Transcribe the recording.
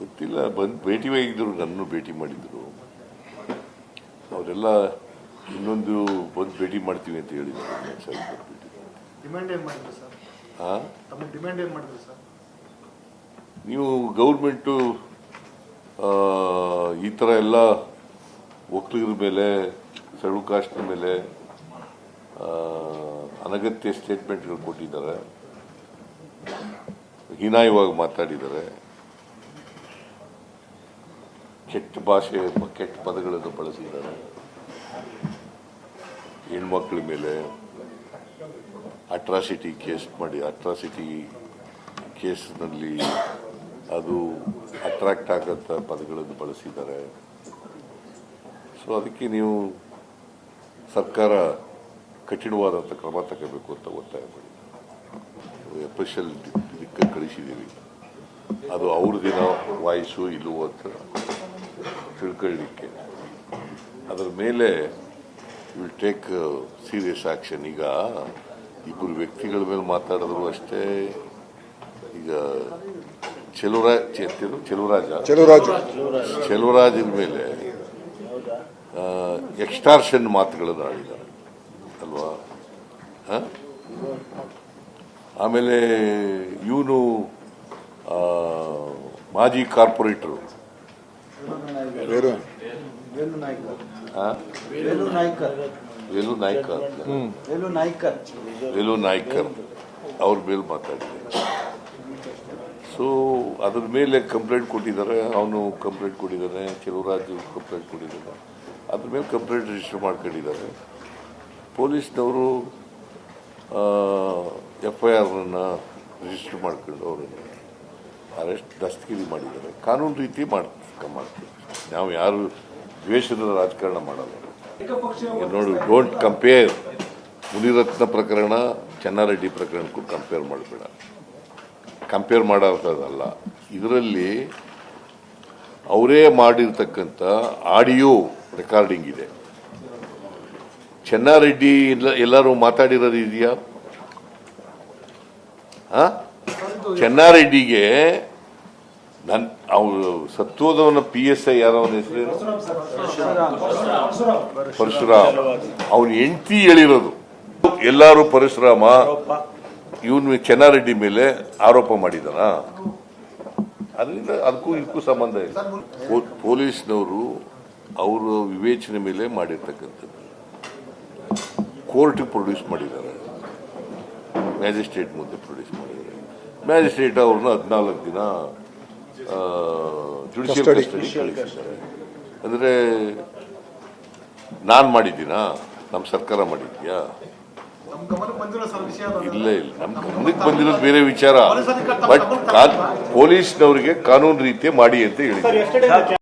ಗೊತ್ತಿಲ್ಲ. ಬಂದು ಭೇಟಿ ಆಗಿದ್ದರು ನನ್ನನ್ನು ಭೇಟಿ ಮಾಡಿದ್ರು. ಅವರೆಲ್ಲ ಇನ್ನೊಂದು ಬಂದು ಭೇಟಿ ಮಾಡ್ತೀವಿ ಅಂತ ಹೇಳಿದ್ದಾರೆ ಇನ್ನೊಂದ್ ಸರಿ ಬಂದು ಭೇಟಿ ಡಿಮ್ಯಾಂಡ್ ಏನ್ ಮಾಡಿದ್ರು ಸರ್? ಹಾಂ ತಮ್ಮ ಡಿಮ್ಯಾಂಡ್ ಏನ್ ಮಾಡಿದ್ರು ಸರ್? ನೀವು ಗೌರ್ಮೆಂಟು ಈ ಥರ ಎಲ್ಲ ಒಕ್ಕಲಿಗರ ಮೇಲೆ ಸೆಡ್ಯೂಲ್ ಕಾಸ್ಟ್ ಮೇಲೆ ಅನಗತ್ಯ ಸ್ಟೇಟ್ಮೆಂಟ್ಗಳು ಕೊಟ್ಟಿದ್ದಾರೆ. ಹೀನಾಯವಾಗಿ ಮಾತಾಡಿದ್ದಾರೆ. ಕೆಟ್ಟ ಭಾಷೆ, ಕೆಟ್ಟ ಪದಗಳನ್ನು ಬಳಸಿದ್ದಾರೆ. ಹೆಣ್ಮಕ್ಳ ಮೇಲೆ ಅಟ್ರಾಸಿಟಿ ಕೇಸ್ ಮಾಡಿ ಅಟ್ರಾಸಿಟಿ ಕೇಸ್ನಲ್ಲಿ ಅದು ಅಟ್ರಾಕ್ಟ್ ಆಗಂತ ಪದಗಳನ್ನು ಬಳಸಿದ್ದಾರೆ. ಸೊ ಅದಕ್ಕೆ ನೀವು ಸರ್ಕಾರ ಕಠಿಣವಾದಂಥ ಕ್ರಮ ತಗೋಬೇಕು ಅಂತ ಒತ್ತಾಯ ಮಾಡಿ ಎಫ್ಎಸ್ಎಲ್ ಇದಕ್ಕೆ ಕಳಿಸಿದ್ದೀವಿ. ಅದು ಅವ್ರದಿನ ವಾಯ್ಸು ಇಲ್ಲವೋ ಅಂತ. ತಿಳ್ಕೊಳ್ಳಿಕ್ಕೆ ಅದರ ಮೇಲೆ ವಿಲ್ ಟೇಕ್ ಸೀರಿಯಸ್ ಆಕ್ಷನ್ ಈಗ ಇಬ್ಬರು ವ್ಯಕ್ತಿಗಳ ಮೇಲೆ ಮಾತಾಡಿದ್ರು ಅಷ್ಟೇ. ಈಗ ಚೆಲುವರಾಜ್ ಚೆಲುವರಾಜ. ಚೆಲುವರಾಜು. ಚೆಲುವರಾಜನ ಮೇಲೆ ಎಕ್ಸ್ಟಾರ್ಷನ್ ಮಾತುಗಳನ್ನು ಆಡಿದ್ದಾರೆ. ಅಲ್ವಾ? ಹಾಂ? ಆಮೇಲೆ ಇವನು ಮಾಜಿ ಕಾರ್ಪೊರೇಟರು. ಬೇರೆ? ವೇಲು ನಾಯ್ಕರ್? ವೇಲು ನಾಯ್ಕರ್ ವೇಲು ನಾಯ್ಕರ್ ವೇಲು ನಾಯ್ಕರ್ ಅವ್ರ ಮೇಲೆ ಮಾತಾಡಿದೆ. ಸೊ ಅದ್ರ ಮೇಲೆ ಕಂಪ್ಲೇಂಟ್ ಕೊಟ್ಟಿದ್ದಾರೆ. ಅವನು ಕಂಪ್ಲೇಂಟ್ ಕೊಟ್ಟಿದ್ದಾನೆ. ಚೆಲುವರಾಜು ಕಂಪ್ಲೇಂಟ್ ಕೊಟ್ಟಿದ್ದಾನೆ. ಅದ್ರ ಮೇಲೆ ಕಂಪ್ಲೇಂಟ್ ರಿಜಿಸ್ಟರ್ ಮಾಡ್ಕೊಂಡಿದ್ದಾರೆ. ಪೊಲೀಸ್ನವರು ಎಫ್ ಐ ಆರ್ನ ರಿಜಿಸ್ಟರ್ ಮಾಡ್ಕೊಂಡು ಅವರನ್ನು ಅರೆಸ್ಟ್, ದಸ್ತಗಿರಿ ಮಾಡಿದ್ದಾರೆ. ಕಾನೂನು ರೀತಿ ಮಾಡ್, ಮಾಡ್ತೀವಿ. ನಾವು ಯಾರು ದ್ವೇಷದ ರಾಜಕಾರಣ ಮಾಡಲ್ಲ. ನೋಡಿ ಡೋಂಟ್ ಕಂಪೇರ್ ಮುನಿರತ್ನ ಪ್ರಕರಣ, ಚೆನ್ನಾರೆಡ್ಡಿ ಪ್ರಕರಣಕ್ಕೂ ಕಂಪೇರ್ ಮಾಡಬೇಡ. ಕಂಪೇರ್ ಮಾಡೋದಲ್ಲ ಇದರಲ್ಲಿ ಅವರೇ ಮಾಡಿರ್ತಕ್ಕಂಥ ಆಡಿಯೋ ರೆಕಾರ್ಡಿಂಗ್ ಇದೆ. ಚೆನ್ನಾರೆಡ್ಡಿ ಎಲ್ಲ- ಎಲ್ಲರೂ ಮಾತಾಡಿರೋದು ಇದೆಯಾ? ಆ? ಚೆನ್ನಾರೆಡ್ಡಿಗೆ ನನ್ ಅವರು ಸತ್ತೋದವನ ಪಿ ಎಸ್ ಐ ಯಾರ ಅವನ ಹೆಸರೇನು ಪರಶುರಾಮ್ ಅವನ ಹೆಂಡತಿ ಹೇಳಿರೋದು. ಎಲ್ಲಾರು ಪರಶುರಾಮ. ಇವನು ಚೆನ್ನಾರೆಡ್ಡಿ ಮೇಲೆ ಆರೋಪ ಮಾಡಿದಾನ. ಅದರಿಂದ ಅದಕ್ಕೂ ಇದಕ್ಕೂ ಸಂಬಂಧ ಇಲ್ಲ. ಪೊ- ಪೊಲೀಸ್ನವರು ಅವರ ವಿವೇಚನೆ ಮೇಲೆ ಮಾಡಿರ್ತಕ್ಕಂಥದ್ದು. ಕೋರ್ಟ್ ಪ್ರೊಡ್ಯೂಸ್ ಮಾಡಿದ್ದಾರೆ. ಮ್ಯಾಜಿಸ್ಟ್ರೇಟ್ ಮುಂದೆ ಪ್ರೊಡ್ಯೂಸ್ ಮಾಡಿದ್ದಾರೆ. ಮ್ಯಾಜಿಸ್ಟ್ರೇಟ್ ಅವ್ರನ್ನ ಹದಿನಾಲ್ಕು ದಿನ ಜುಡಿಷಿಯಲ್. ಕಸ್ಟಡಿ ಕಳಿಸಿದ್ದಾರೆ ಅಂದರೆ ನಾನು ಮಾಡಿದ್ದೀನಾ? ನಮ್ಮ ಸರ್ಕಾರ ಮಾಡಿದ್ಯಾ? ನಮ್ ಗಮನಕ್ಕೆ ಬಂದಿರೋ ಸರ್ ವಿಷಯ ಅದು. ಇಲ್ಲ ಇಲ್ಲ ನಮ್ಮ ಗಮನಕ್ಕೆ ಬಂದಿರೋದು ಬೇರೆ ವಿಚಾರ ಬಟ್ ಪೊಲೀಸ್ನವರಿಗೆ ಕಾನೂನು ರೀತಿಯ ಮಾಡಿ ಅಂತ ಹೇಳಿದ್ದಾರೆ